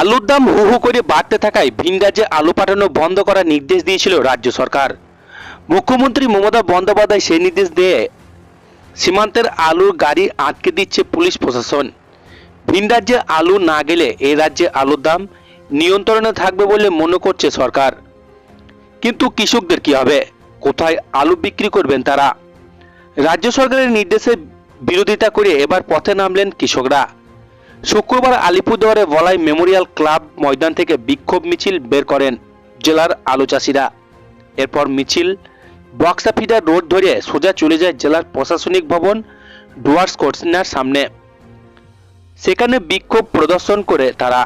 আলুর দাম হু হু করে বাড়তে থাকায় ভিন রাজ্যে আলু পাঠানো বন্ধ করার নির্দেশ দিয়েছিল রাজ্য সরকার। মুখ্যমন্ত্রী মমতা বন্দ্যোপাধ্যায় সেই নির্দেশ দিয়ে সীমান্তের আলুর গাড়ি আটকে দিচ্ছে পুলিশ প্রশাসন। ভিন রাজ্যে আলু না গেলে এই রাজ্যে আলুর দাম নিয়ন্ত্রণে থাকবে বলে মনে করছে সরকার। কিন্তু কৃষকদের কি হবে? কোথায় আলু বিক্রি করবেন তারা? রাজ্য সরকারের নির্দেশে বিরোধিতা করে এবার পথে নামলেন কৃষকরা। শুক্রবার আলিপুরদুয়ারে বলাই মেমোরিয়াল ক্লাব ময়দান থেকে বিক্ষোভ মিছিল বের করেন জেলার আলু চাষিরা। এরপর মিছিল বক্সা ফিডার রোড ধরে সোজা চলে যায় জেলার প্রশাসনিক ভবন, ডুয়ার্স কোর্সিনার সামনে। সেখানে বিক্ষোভ প্রদর্শন করে তারা।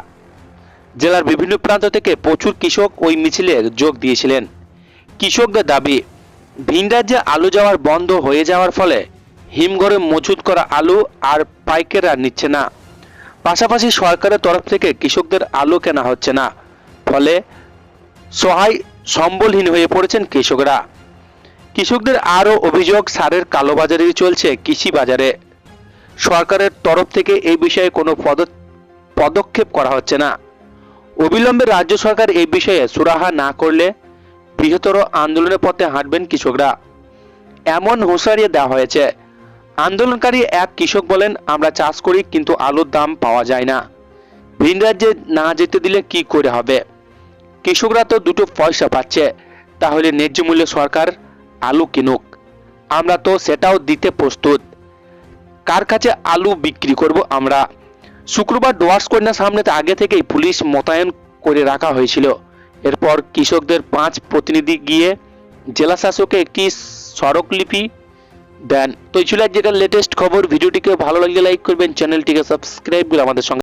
জেলার বিভিন্ন প্রান্ত থেকে প্রচুর কৃষক ওই মিছিলে যোগ দিয়েছিলেন। কৃষকদের দাবি, ভিন রাজ্যে আলু যাওয়ার বন্ধ হয়ে যাওয়ার ফলে হিমঘরে মজুত করা আলু আর পাইকেরা নিচ্ছে না। পাশাপাশি সরকারের তরফ থেকে কৃষকদের আলু কেনা হচ্ছে না। ফলে সহায় সম্বলহীন হয়ে পড়েছেন কৃষকরা। কৃষকদের আরও অভিযোগ, সারের কালোবাজারি চলছে কৃষি বাজারে সরকারের তরফ থেকে এই বিষয়ে কোনো পদ পদক্ষেপ করা হচ্ছে না। অবিলম্বে রাজ্য সরকার এই বিষয়ে সুরাহা না করলে বৃহত্তর আন্দোলনের পথে হাঁটবেন কৃষকরা। এমন হুঁশিয়ারি দেওয়া হয়েছে। আন্দোলনকারী এক কৃষক বলেন, আমরা চাষ করি, কিন্তু আলুর দাম পাওয়া যায় না। ভিন রাজ্যে না যেতে দিলে কি করে হবে? কৃষকরা তো দুটো পয়সা পাচ্ছে, তাহলে ন্যায্য মূল্যে সরকার আলু কিনুক। আমরা তো সেটাও দিতে প্রস্তুত। কার কাছে আলু বিক্রি করব আমরা? শুক্রবার ডোয়ার্স কন্যার সামনে আগে থেকেই পুলিশ মোতায়েন করে রাখা হয়েছিল। এরপর কৃষকদের পাঁচ প্রতিনিধি গিয়ে জেলা শাসককে একটি স্মারকলিপি দেন। তো এই ছিল আজকের লেটেস্ট খবর। ভিডিওটিকে ভালো লাগলে লাইক করবেন চ্যানেলটিকে সাবস্ক্রাইব করে আমাদের সঙ্গে